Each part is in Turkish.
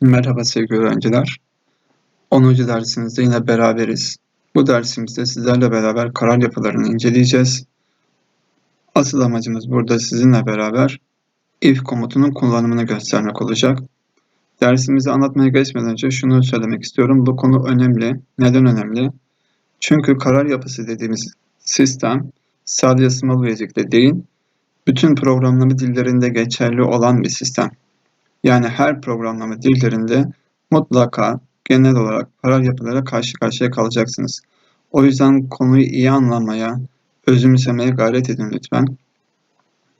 Merhaba sevgili öğrenciler. 10. dersimizde yine beraberiz. Bu dersimizde sizlerle beraber karar yapılarını inceleyeceğiz. Asıl amacımız burada sizinle beraber if komutunun kullanımını göstermek olacak. Dersimizi anlatmaya geçmeden önce şunu söylemek istiyorum. Bu konu önemli. Neden önemli? Çünkü karar yapısı dediğimiz sistem sadece Small Basic'te değil, bütün programlama dillerinde geçerli olan bir sistem. Yani her programlama dillerinde mutlaka genel olarak karar yapılara karşı karşıya kalacaksınız. O yüzden konuyu iyi anlamaya, özümsemeye gayret edin lütfen.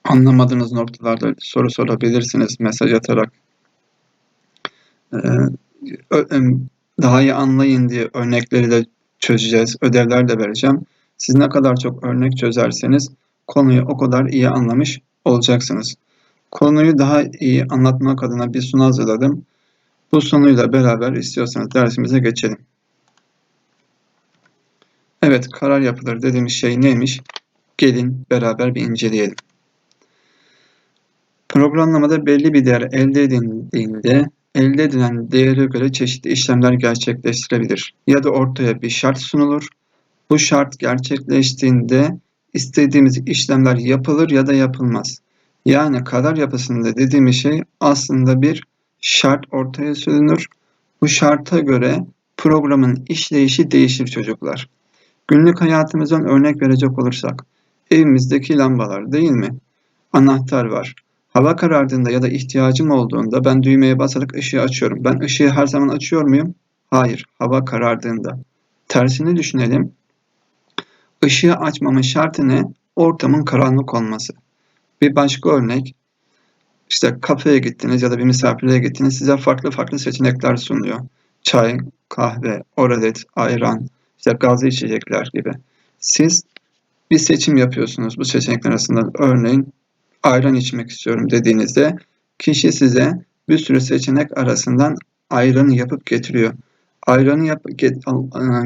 Anlamadığınız noktalarda soru sorabilirsiniz mesaj atarak. Ee, daha iyi anlayın diye örnekleri de çözeceğiz, ödevler de vereceğim. Siz ne kadar çok örnek çözerseniz konuyu o kadar iyi anlamış olacaksınız. Konuyu daha iyi anlatmak adına bir sunu hazırladım. Bu sunuyla beraber istiyorsanız dersimize geçelim. Evet, karar yapıları dediğimiz şey neymiş? Gelin beraber bir inceleyelim. Programlamada belli bir değer elde edildiğinde elde edilen değere göre çeşitli işlemler gerçekleştirebilir. Ya da ortaya bir şart sunulur. Bu şart gerçekleştiğinde istediğimiz işlemler yapılır ya da yapılmaz. Yani karar yapısında dediğimiz şey aslında bir şart ortaya sürülür. Bu şarta göre programın işleyişi değişir çocuklar. Günlük hayatımızdan örnek verecek olursak, evimizdeki lambalar değil mi? Anahtar var. Hava karardığında ya da ihtiyacım olduğunda ben düğmeye basarak ışığı açıyorum. Ben ışığı her zaman açıyor muyum? Hayır, hava karardığında. Tersini düşünelim. Işığı açmamın şartı ne? Ortamın karanlık olması. Bir başka örnek, işte kafeye gittiniz ya da bir misafirliğe gittiniz, size farklı farklı seçenekler sunuyor. Çay, kahve, oralet, ayran, işte gazlı içecekler gibi. Siz bir seçim yapıyorsunuz bu seçenekler arasında. Örneğin ayran içmek istiyorum dediğinizde kişi size bir sürü seçenek arasından ayranı yapıp getiriyor. Ayranı yap, get,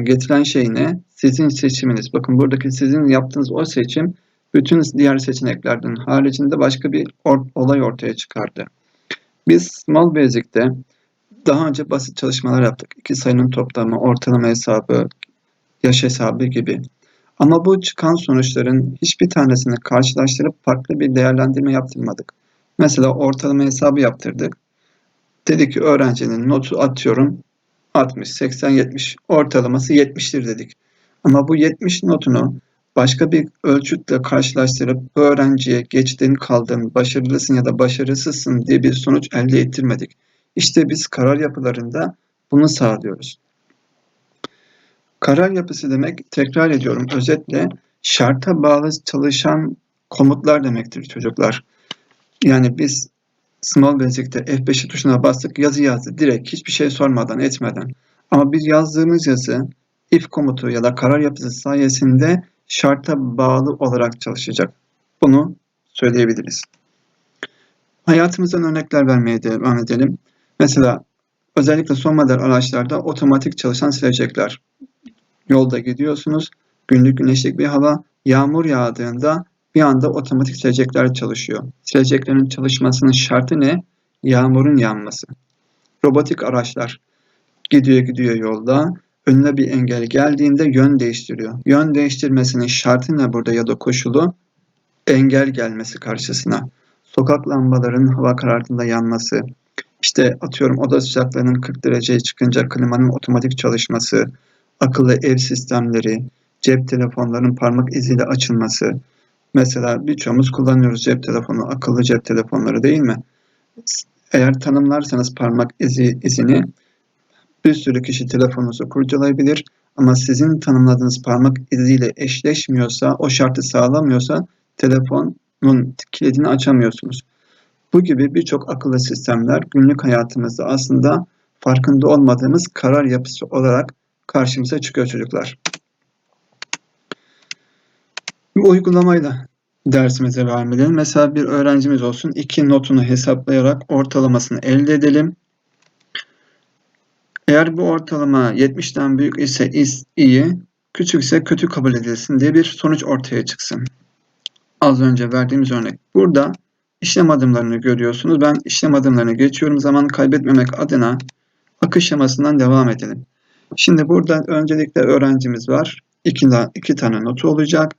getiren şey ne? Sizin seçiminiz. Bakın buradaki sizin yaptığınız o seçim bütün diğer seçeneklerden haricinde başka bir or olay ortaya çıkardı. Biz Small Basic'te daha önce basit çalışmalar yaptık. İki sayının toplamı, ortalama hesabı, yaş hesabı gibi. Ama bu çıkan sonuçların hiçbir tanesini karşılaştırıp farklı bir değerlendirme yaptırmadık. Mesela ortalama hesabı yaptırdık. Dedi ki öğrencinin notu atıyorum 60, 80, 70 ortalaması 70'tir dedik. Ama bu 70 notunu başka bir ölçütle karşılaştırıp öğrenciye geçtin kaldın, başarılısın ya da başarısızsın diye bir sonuç elde ettirmedik. İşte biz karar yapılarında bunu sağlıyoruz. Karar yapısı demek, tekrar ediyorum özetle, şarta bağlı çalışan komutlar demektir çocuklar. Yani biz Small Basic'te F5 tuşuna bastık, yazı yazdı direkt hiçbir şey sormadan etmeden. Ama biz yazdığımız yazı if komutu ya da karar yapısı sayesinde şarta bağlı olarak çalışacak. Bunu söyleyebiliriz. Hayatımızdan örnekler vermeye devam edelim. Mesela özellikle son model araçlarda otomatik çalışan silecekler. Yolda gidiyorsunuz, günlük güneşlik bir hava, yağmur yağdığında bir anda otomatik silecekler çalışıyor. Sileceklerin çalışmasının şartı ne? Yağmurun yağması. Robotik araçlar gidiyor gidiyor yolda önüne bir engel geldiğinde yön değiştiriyor. Yön değiştirmesinin şartı ne burada ya da koşulu? Engel gelmesi karşısına. Sokak lambalarının hava karartında yanması, işte atıyorum oda sıcaklığının 40 dereceye çıkınca klimanın otomatik çalışması, akıllı ev sistemleri, cep telefonlarının parmak iziyle açılması. Mesela birçoğumuz kullanıyoruz cep telefonu, akıllı cep telefonları değil mi? Eğer tanımlarsanız parmak izi izini bir sürü kişi telefonunuzu kurcalayabilir ama sizin tanımladığınız parmak iziyle eşleşmiyorsa, o şartı sağlamıyorsa telefonun kilidini açamıyorsunuz. Bu gibi birçok akıllı sistemler günlük hayatımızda aslında farkında olmadığımız karar yapısı olarak karşımıza çıkıyor çocuklar. Bu uygulamayla dersimize devam edelim. Mesela bir öğrencimiz olsun. iki notunu hesaplayarak ortalamasını elde edelim. Eğer bu ortalama 70'ten büyük ise iyi, küçükse kötü kabul edilsin diye bir sonuç ortaya çıksın. Az önce verdiğimiz örnek. Burada işlem adımlarını görüyorsunuz. Ben işlem adımlarını geçiyorum. Zaman kaybetmemek adına akış şemasından devam edelim. Şimdi burada öncelikle öğrencimiz var. İki, iki tane notu olacak.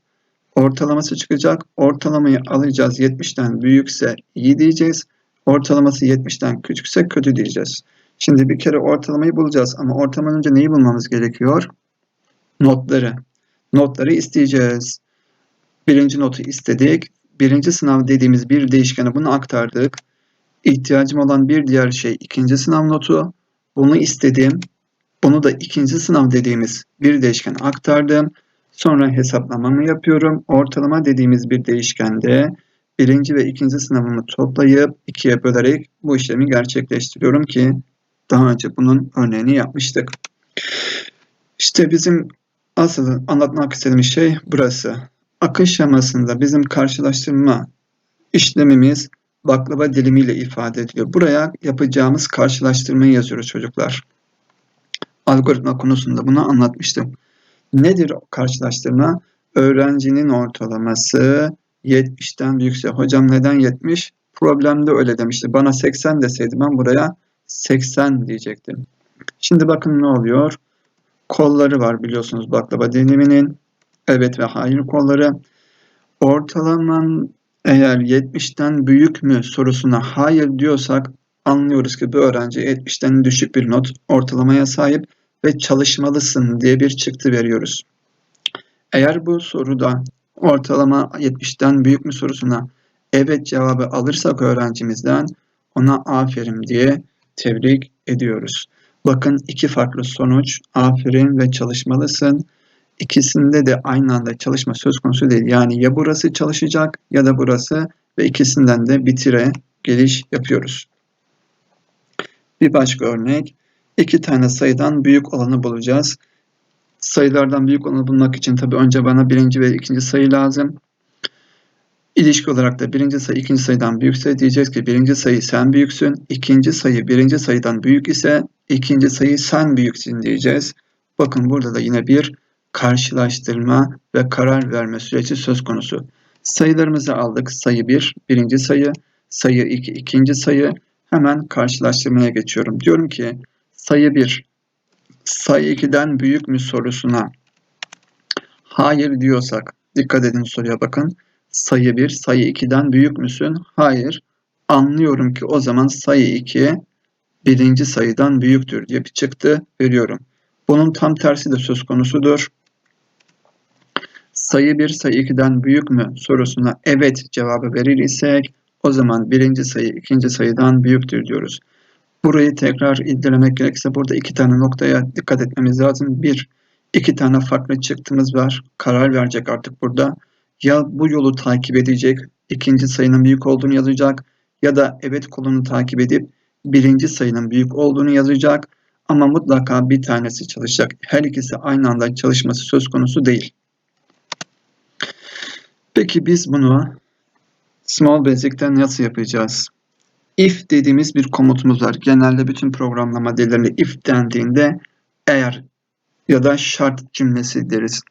Ortalaması çıkacak. Ortalamayı alacağız. 70'ten büyükse iyi diyeceğiz. Ortalaması 70'ten küçükse kötü diyeceğiz. Şimdi bir kere ortalamayı bulacağız ama ortalamanın önce neyi bulmamız gerekiyor? Notları. Notları isteyeceğiz. Birinci notu istedik. Birinci sınav dediğimiz bir değişkene bunu aktardık. İhtiyacım olan bir diğer şey ikinci sınav notu. Bunu istedim. Bunu da ikinci sınav dediğimiz bir değişkene aktardım. Sonra hesaplamamı yapıyorum. Ortalama dediğimiz bir değişkende birinci ve ikinci sınavımı toplayıp ikiye bölerek bu işlemi gerçekleştiriyorum ki daha önce bunun örneğini yapmıştık. İşte bizim asıl anlatmak istediğim şey burası. Akış şemasında bizim karşılaştırma işlemimiz baklava dilimiyle ifade ediliyor. Buraya yapacağımız karşılaştırmayı yazıyoruz çocuklar. Algoritma konusunda bunu anlatmıştım. Nedir karşılaştırma? Öğrencinin ortalaması 70'ten büyükse. Hocam neden 70? Problemde öyle demişti. Bana 80 deseydi ben buraya 80 diyecektim. Şimdi bakın ne oluyor? Kolları var biliyorsunuz baklava diliminin. Evet ve hayır kolları. Ortalaman eğer 70'ten büyük mü sorusuna hayır diyorsak anlıyoruz ki bu öğrenci 70'ten düşük bir not ortalamaya sahip ve çalışmalısın diye bir çıktı veriyoruz. Eğer bu soruda ortalama 70'ten büyük mü sorusuna evet cevabı alırsak öğrencimizden ona aferin diye tebrik ediyoruz. Bakın iki farklı sonuç aferin ve çalışmalısın. İkisinde de aynı anda çalışma söz konusu değil. Yani ya burası çalışacak ya da burası ve ikisinden de bitire geliş yapıyoruz. Bir başka örnek. iki tane sayıdan büyük olanı bulacağız. Sayılardan büyük olanı bulmak için tabii önce bana birinci ve ikinci sayı lazım. İlişki olarak da birinci sayı ikinci sayıdan büyükse diyeceğiz ki birinci sayı sen büyüksün. ikinci sayı birinci sayıdan büyük ise ikinci sayı sen büyüksün diyeceğiz. Bakın burada da yine bir karşılaştırma ve karar verme süreci söz konusu. Sayılarımızı aldık. Sayı 1, birinci sayı, sayı 2, ikinci sayı. Hemen karşılaştırmaya geçiyorum. Diyorum ki sayı 1, sayı 2'den büyük mü sorusuna hayır diyorsak, dikkat edin soruya bakın. Sayı 1, sayı 2'den büyük müsün? Hayır. Anlıyorum ki o zaman sayı 2 birinci sayıdan büyüktür diye bir çıktı veriyorum. Bunun tam tersi de söz konusudur sayı 1 sayı 2'den büyük mü sorusuna evet cevabı verir isek o zaman birinci sayı ikinci sayıdan büyüktür diyoruz. Burayı tekrar irdelemek gerekirse burada iki tane noktaya dikkat etmemiz lazım. Bir, iki tane farklı çıktımız var. Karar verecek artık burada. Ya bu yolu takip edecek, ikinci sayının büyük olduğunu yazacak ya da evet kolunu takip edip birinci sayının büyük olduğunu yazacak. Ama mutlaka bir tanesi çalışacak. Her ikisi aynı anda çalışması söz konusu değil. Peki biz bunu Small Basic'ten nasıl yapacağız? If dediğimiz bir komutumuz var. Genelde bütün programlama dillerinde if dendiğinde eğer ya da şart cümlesi deriz.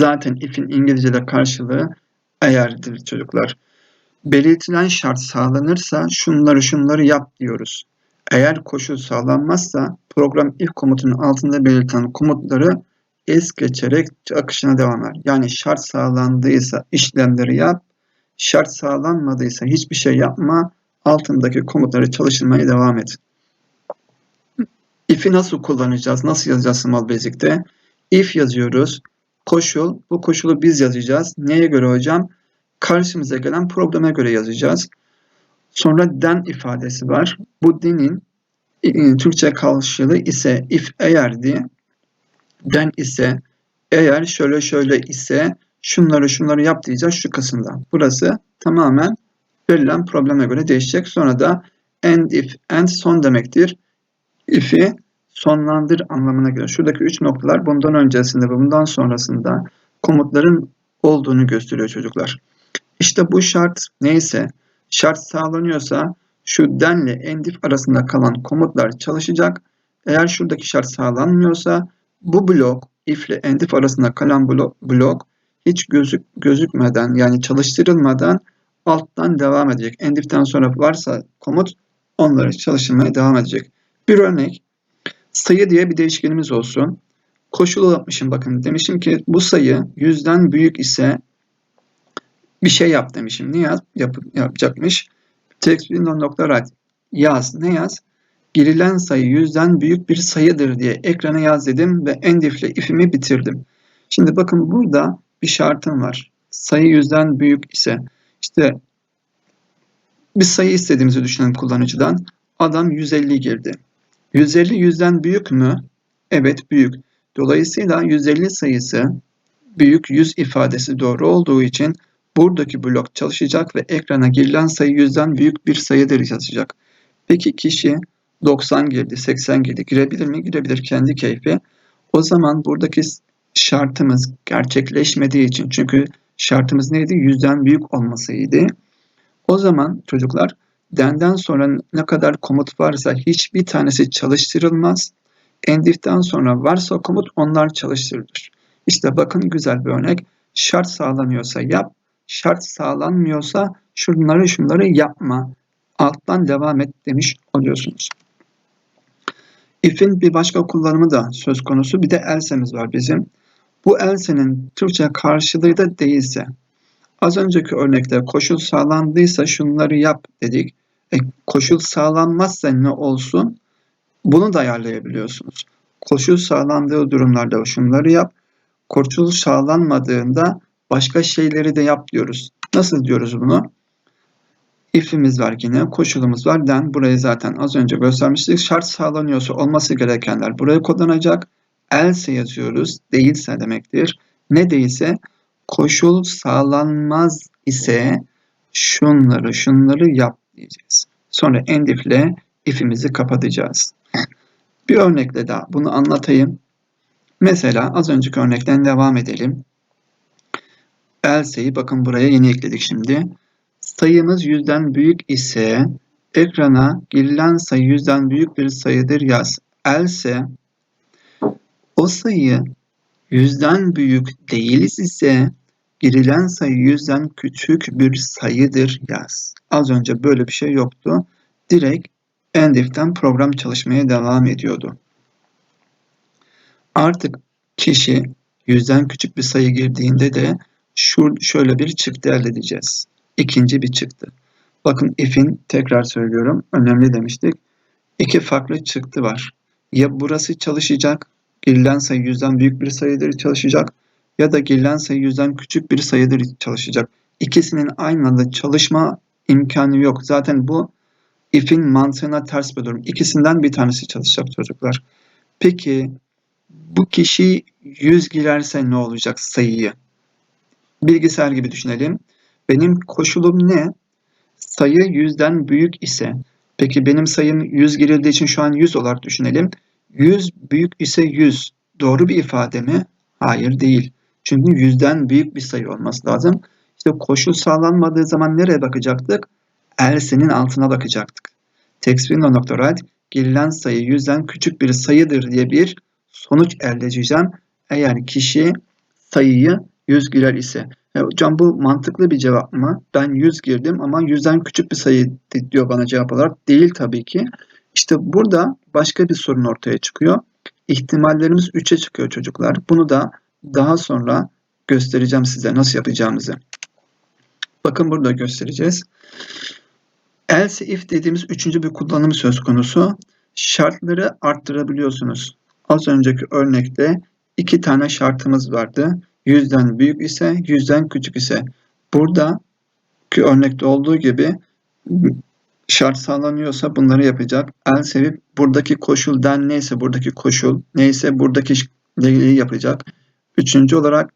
Zaten if'in İngilizce'de karşılığı eğerdir çocuklar. Belirtilen şart sağlanırsa şunları şunları yap diyoruz. Eğer koşul sağlanmazsa program if komutunun altında belirtilen komutları es geçerek akışına devam eder. Yani şart sağlandıysa işlemleri yap, şart sağlanmadıysa hiçbir şey yapma, altındaki komutları çalıştırmaya devam et. If'i nasıl kullanacağız? Nasıl yazacağız Small Basic'te? If yazıyoruz. Koşul. Bu koşulu biz yazacağız. Neye göre hocam? Karşımıza gelen probleme göre yazacağız. Sonra den ifadesi var. Bu denin e, Türkçe karşılığı ise if eğer diye den ise eğer şöyle şöyle ise şunları şunları yap diyeceğiz şu kısımda. Burası tamamen verilen probleme göre değişecek. Sonra da end if, end son demektir. If'i sonlandır anlamına göre. Şuradaki üç noktalar bundan öncesinde ve bundan sonrasında komutların olduğunu gösteriyor çocuklar. İşte bu şart neyse, şart sağlanıyorsa şu denle end if arasında kalan komutlar çalışacak. Eğer şuradaki şart sağlanmıyorsa bu blok if ile endif arasında kalan blok, blok hiç gözük, gözükmeden yani çalıştırılmadan alttan devam edecek. Endiften sonra varsa komut onları çalıştırmaya devam edecek. Bir örnek sayı diye bir değişkenimiz olsun. Koşulu yapmışım bakın demişim ki bu sayı yüzden büyük ise bir şey yap demişim. Ne yaz? Yap, yapacakmış. Text window nokta yaz. Ne yaz? Girilen sayı yüzden büyük bir sayıdır diye ekrana yaz dedim ve endif ile ifimi bitirdim. Şimdi bakın burada bir şartım var. Sayı yüzden büyük ise işte bir sayı istediğimizi düşünelim kullanıcıdan. Adam 150 girdi. 150 yüzden büyük mü? Evet büyük. Dolayısıyla 150 sayısı büyük 100 ifadesi doğru olduğu için buradaki blok çalışacak ve ekrana girilen sayı yüzden büyük bir sayıdır yazacak. Peki kişi 90 girdi, 80 girdi. Girebilir mi? Girebilir kendi keyfi. O zaman buradaki şartımız gerçekleşmediği için çünkü şartımız neydi? Yüzden büyük olmasıydı. O zaman çocuklar denden sonra ne kadar komut varsa hiçbir tanesi çalıştırılmaz. Endif'ten sonra varsa komut onlar çalıştırılır. İşte bakın güzel bir örnek. Şart sağlanıyorsa yap, şart sağlanmıyorsa şunları şunları yapma. Alttan devam et demiş oluyorsunuz. If'in bir başka kullanımı da söz konusu. Bir de else'miz var bizim. Bu else'nin Türkçe karşılığı da değilse. Az önceki örnekte koşul sağlandıysa şunları yap dedik. E, koşul sağlanmazsa ne olsun? Bunu da ayarlayabiliyorsunuz. Koşul sağlandığı durumlarda şunları yap. Koşul sağlanmadığında başka şeyleri de yap diyoruz. Nasıl diyoruz bunu? If'imiz var yine, koşulumuz var. Den burayı zaten az önce göstermiştik. Şart sağlanıyorsa olması gerekenler buraya kodlanacak. Else yazıyoruz. Değilse demektir. Ne değilse koşul sağlanmaz ise şunları şunları yap diyeceğiz. Sonra end if ile if'imizi kapatacağız. Bir örnekle daha bunu anlatayım. Mesela az önceki örnekten devam edelim. Else'yi bakın buraya yeni ekledik şimdi. Sayımız yüzden büyük ise ekrana girilen sayı yüzden büyük bir sayıdır yaz. Else o sayı yüzden büyük değil ise girilen sayı yüzden küçük bir sayıdır yaz. Az önce böyle bir şey yoktu. Direkt endif'ten program çalışmaya devam ediyordu. Artık kişi yüzden küçük bir sayı girdiğinde de şu şöyle bir çıktı elde edeceğiz. İkinci bir çıktı. Bakın if'in tekrar söylüyorum önemli demiştik. İki farklı çıktı var. Ya burası çalışacak, girilen sayı yüzden büyük bir sayıdır çalışacak ya da girilen sayı yüzden küçük bir sayıdır çalışacak. İkisinin aynı anda çalışma imkanı yok. Zaten bu if'in mantığına ters bir durum. İkisinden bir tanesi çalışacak çocuklar. Peki bu kişi 100 girerse ne olacak sayıyı? Bilgisayar gibi düşünelim. Benim koşulum ne? Sayı yüzden büyük ise. Peki benim sayım 100 girildiği için şu an 100 olarak düşünelim. 100 büyük ise 100. Doğru bir ifade mi? Hayır değil. Çünkü yüzden büyük bir sayı olması lazım. İşte koşul sağlanmadığı zaman nereye bakacaktık? Else'nin altına bakacaktık. Textwindow.write girilen sayı yüzden küçük bir sayıdır diye bir sonuç elde edeceğim. Eğer kişi sayıyı 100 girer ise. E, hocam bu mantıklı bir cevap mı? Ben 100 girdim ama 100'den küçük bir sayı diyor bana cevap olarak. Değil tabii ki. İşte burada başka bir sorun ortaya çıkıyor. İhtimallerimiz 3'e çıkıyor çocuklar. Bunu da daha sonra göstereceğim size nasıl yapacağımızı. Bakın burada göstereceğiz. Else if dediğimiz üçüncü bir kullanım söz konusu. Şartları arttırabiliyorsunuz. Az önceki örnekte iki tane şartımız vardı. Yüzden büyük ise, yüzden küçük ise. Buradaki örnekte olduğu gibi şart sağlanıyorsa bunları yapacak. Else if buradaki koşuldan neyse buradaki koşul, neyse buradaki ilgili yapacak. Üçüncü olarak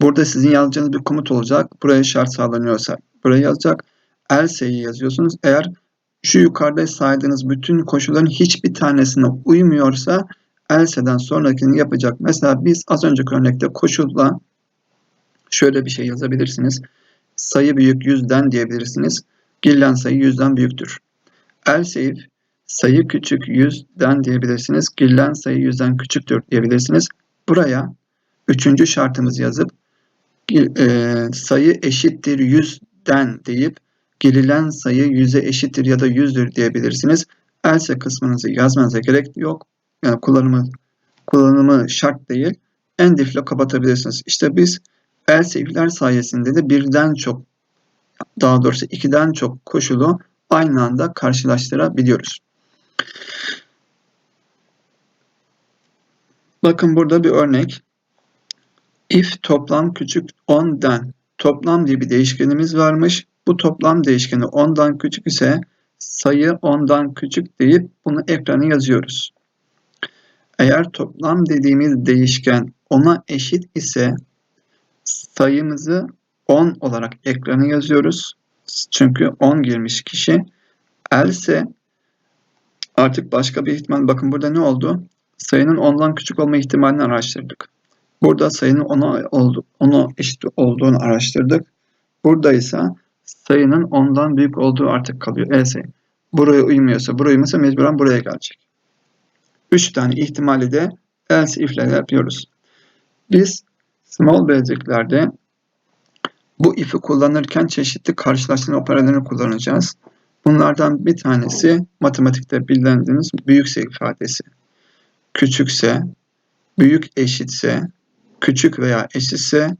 burada sizin yazacağınız bir komut olacak. Buraya şart sağlanıyorsa buraya yazacak. Else'yi yazıyorsunuz. Eğer şu yukarıda saydığınız bütün koşulların hiçbir tanesine uymuyorsa else'den sonrakini yapacak. Mesela biz az önceki örnekte koşulla şöyle bir şey yazabilirsiniz. Sayı büyük yüzden diyebilirsiniz. Girilen sayı yüzden büyüktür. Else if sayı küçük yüzden diyebilirsiniz. Girilen sayı yüzden küçüktür diyebilirsiniz. Buraya Üçüncü şartımızı yazıp e, sayı eşittir 100'den deyip girilen sayı 100'e eşittir ya da 100'dür diyebilirsiniz. Else kısmınızı yazmanıza gerek yok. Yani kullanımı kullanımı şart değil. End if ile kapatabilirsiniz. İşte biz else if'ler sayesinde de birden çok daha doğrusu ikiden çok koşulu aynı anda karşılaştırabiliyoruz. Bakın burada bir örnek. If toplam küçük 10'dan toplam diye bir değişkenimiz varmış. Bu toplam değişkeni 10'dan küçük ise sayı 10'dan küçük deyip bunu ekrana yazıyoruz. Eğer toplam dediğimiz değişken 10'a eşit ise sayımızı 10 olarak ekrana yazıyoruz. Çünkü 10 girmiş kişi. Else artık başka bir ihtimal. Bakın burada ne oldu? Sayının 10'dan küçük olma ihtimalini araştırdık. Burada sayının 10'a oldu, 10'a eşit olduğunu araştırdık. Burada ise sayının 10'dan büyük olduğu artık kalıyor. Else buraya uymuyorsa, buraya uymuyorsa mecburen buraya gelecek. 3 tane ihtimali de else if ile yapıyoruz. Biz small basic'lerde bu if'i kullanırken çeşitli karşılaştırma operelerini kullanacağız. Bunlardan bir tanesi matematikte bildiğimiz büyükse ifadesi. Küçükse, büyük eşitse, küçük veya eşitse,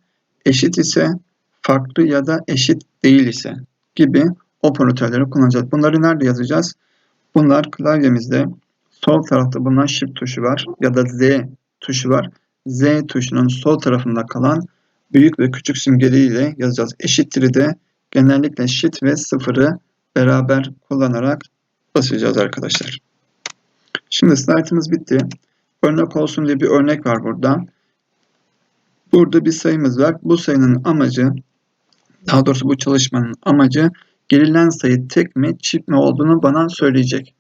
eşit ise, farklı ya da eşit değil ise gibi operatörleri kullanacağız. Bunları nerede yazacağız? Bunlar klavyemizde sol tarafta bulunan shift tuşu var ya da Z tuşu var. Z tuşunun sol tarafında kalan büyük ve küçük simgeleriyle yazacağız. Eşittir'i de genellikle shift ve sıfırı beraber kullanarak basacağız arkadaşlar. Şimdi slaytımız bitti. Örnek olsun diye bir örnek var burada. Burada bir sayımız var. Bu sayının amacı, daha doğrusu bu çalışmanın amacı girilen sayı tek mi çift mi olduğunu bana söyleyecek.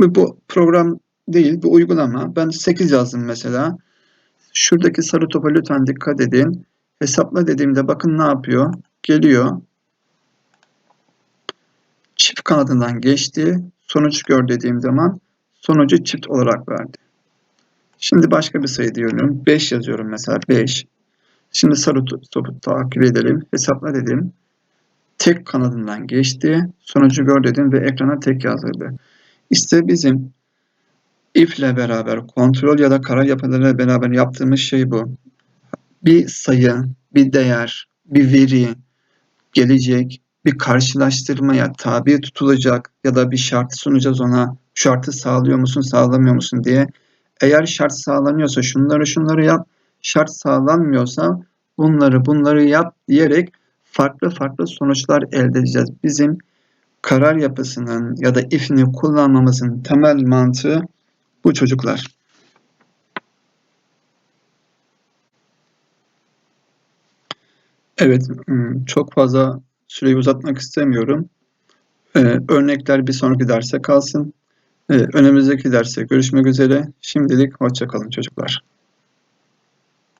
Bu program değil, bu uygulama. Ben 8 yazdım mesela. Şuradaki sarı topa lütfen dikkat edin. Hesapla dediğimde bakın ne yapıyor? Geliyor. Çift kanadından geçti. Sonuç gör dediğim zaman sonucu çift olarak verdi. Şimdi başka bir sayı diyorum. 5 yazıyorum mesela 5. Şimdi sarı topu takip edelim. Hesapla dedim. Tek kanadından geçti. Sonucu gör dedim ve ekrana tek yazdırdı. İşte bizim if ile beraber kontrol ya da karar yapılarıyla beraber yaptığımız şey bu. Bir sayı, bir değer, bir veri gelecek, bir karşılaştırmaya tabi tutulacak ya da bir şart sunacağız ona. Şartı sağlıyor musun, sağlamıyor musun diye. Eğer şart sağlanıyorsa şunları şunları yap, şart sağlanmıyorsa bunları bunları yap diyerek farklı farklı sonuçlar elde edeceğiz. Bizim karar yapısının ya da if'ini kullanmamızın temel mantığı bu çocuklar. Evet, hmm, çok fazla süreyi uzatmak istemiyorum. Ee, örnekler bir sonraki derse kalsın. Önümüzdeki derse görüşmek üzere. Şimdilik hoşçakalın çocuklar.